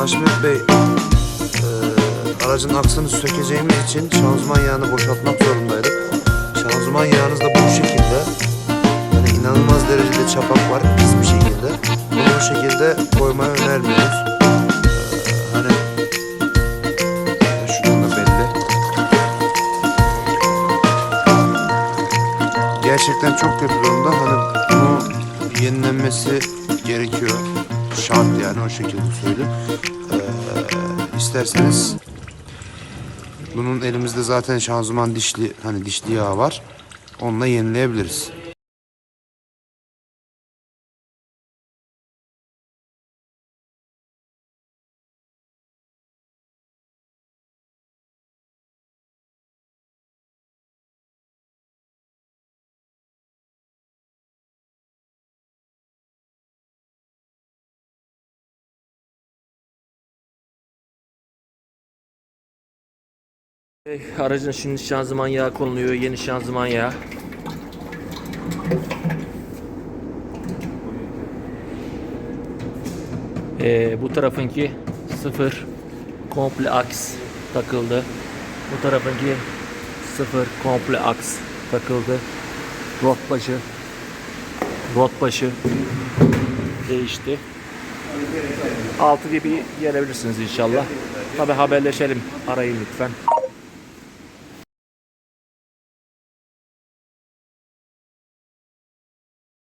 Haşmet Bey, e, aracın aksını sökeceğimiz için şanzıman yağını boşaltmak zorundaydık. Şanzıman yağınız da bu şekilde. Yani inanılmaz derecede çapak var pis bir şekilde. Bunu bu şekilde koymaya önermiyoruz. E, hani. Gerçekten çok kötü durumda. Hani bunu yenilenmesi gerekiyor. Şart yani o şekilde söyleyeyim. Ee, isterseniz bunun elimizde zaten şanzıman dişli hani dişli yağ var. Onunla yenileyebiliriz. Hey, Aracın şimdi şanzıman yağı konuluyor. Yeni şanzıman yağı. Ee, bu tarafınki sıfır komple aks takıldı. Bu tarafınki sıfır komple aks takıldı. Rot başı rot başı değişti. Altı gibi gelebilirsiniz inşallah. Tabi haberleşelim. Arayın lütfen.